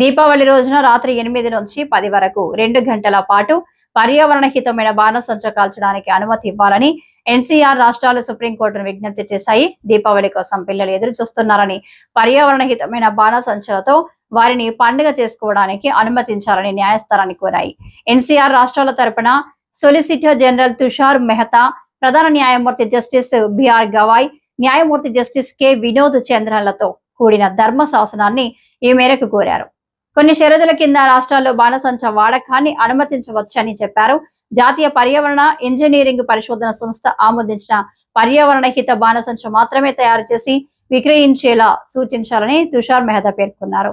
దీపావళి రోజున రాత్రి ఎనిమిది నుంచి పది వరకు రెండు గంటల పాటు పర్యావరణ హితమైన బాణసంచ కాల్చడానికి అనుమతి ఇవ్వాలని ఎన్సీఆర్ రాష్ట్రాలు సుప్రీంకోర్టును విజ్ఞప్తి చేశాయి. దీపావళి కోసం పిల్లలు ఎదురు చూస్తున్నారని పర్యావరణ హితమైన బాణసంచలతో వారిని పండుగ చేసుకోవడానికి అనుమతించాలని న్యాయస్థానాన్ని కోరాయి. ఎన్సీఆర్ రాష్ట్రాల తరపున సొలిసిటర్ జనరల్ తుషార్ మెహతా ప్రధాన న్యాయమూర్తి జస్టిస్ బిఆర్ గవాయ్ న్యాయమూర్తి జస్టిస్ కె. వినోద్ చంద్రన్లతో కూడిన ధర్మ శాసనాన్ని ఈ మేరకు కోరారు. కొన్ని షరతుల కింద రాష్ట్రాల్లో బాణసంచ వాడకాన్ని అనుమతించవచ్చని చెప్పారు. జాతీయ పర్యావరణ ఇంజనీరింగ్ పరిశోధన సంస్థ ఆమోదించిన పర్యావరణ హిత బాణసంచ మాత్రమే తయారు చేసి విక్రయించేలా సూచించాలని తుషార్ మెహతా పేర్కొన్నారు.